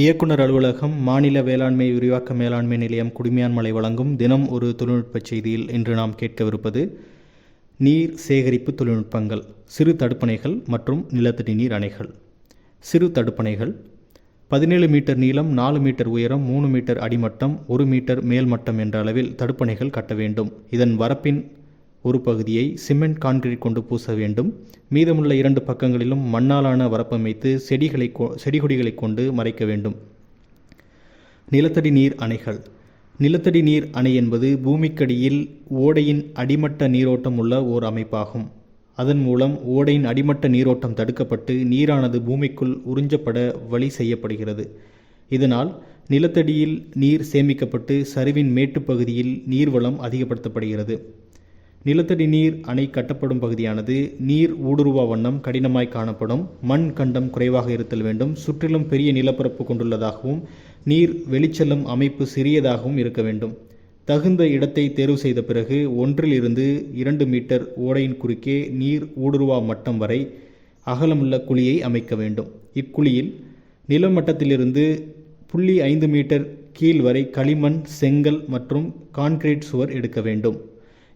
இயக்குனர் அலுவலகம் மாநில வேளாண்மை விரிவாக்க மேலாண்மை நிலையம் குடுமியான்மலை வழங்கும் தினம் ஒரு தொழில்நுட்ப செய்தியில் இன்று நாம் கேட்கவிருப்பது நீர் சேகரிப்பு தொழில்நுட்பங்கள் சிறு தடுப்பணைகள் மற்றும் நிலத்தடி நீர் அணைகள். சிறு தடுப்பணைகள் பதினேழு மீட்டர் நீளம் நாலு மீட்டர் உயரம் மூணு மீட்டர் அடிமட்டம் ஒரு மீட்டர் மேல்மட்டம் என்ற அளவில் தடுப்பணைகள் கட்ட வேண்டும். இதன் வரப்பின் ஒரு பகுதியை சிமெண்ட் கான்கிரீட் கொண்டு பூச வேண்டும். மீதமுள்ள இரண்டு பக்கங்களிலும் மண்ணாலான வரப்பமைத்து செடிகளை கொ செடிகொடிகளை கொண்டு மறைக்க வேண்டும். நிலத்தடி நீர் அணைகள். நிலத்தடி நீர் அணை என்பது பூமிக்கடியில் ஓடையின் அடிமட்ட நீரோட்டம் உள்ள ஓர் அமைப்பாகும். அதன் மூலம் ஓடையின் அடிமட்ட நீரோட்டம் தடுக்கப்பட்டு நீரானது பூமிக்குள் உறிஞ்சப்பட வழி செய்யப்படுகிறது. இதனால் நிலத்தடியில் நீர் சேமிக்கப்பட்டு சரிவின் மேட்டுப் பகுதியில் நீர்வளம் அதிகப்படுத்தப்படுகிறது. நிலத்தடி நீர் அணை கட்டப்படும் பகுதியானது நீர் ஊடுருவா வண்ணம் கடினமாய் காணப்படும். மண் கண்டம் குறைவாக இருத்தல் வேண்டும். சுற்றிலும் பெரிய நிலப்பரப்பு கொண்டுள்ளதாகவும் நீர் வெளிச்செல்லும் அமைப்பு சிறியதாகவும் இருக்க வேண்டும். தகுந்த இடத்தை தேர்வு செய்த பிறகு ஒன்றிலிருந்து இரண்டு மீட்டர் ஓடையின் குறுக்கே நீர் ஊடுருவா மட்டம் வரை அகலமுள்ள குழியை அமைக்க வேண்டும். இக்குழியில் நிலமட்டத்திலிருந்து புள்ளி ஐந்து மீட்டர் கீழ் வரை களிமண் செங்கல் மற்றும் கான்கிரீட் சுவர் எடுக்க வேண்டும்.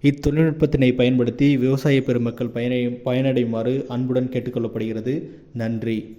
இத்தொழில்நுட்பத்தினை பயன்படுத்தி விவசாய பெருமக்கள் பயனை பயனடையுமாறு அன்புடன் கேட்டுக்கொள்ளப்படுகிறது. நன்றி.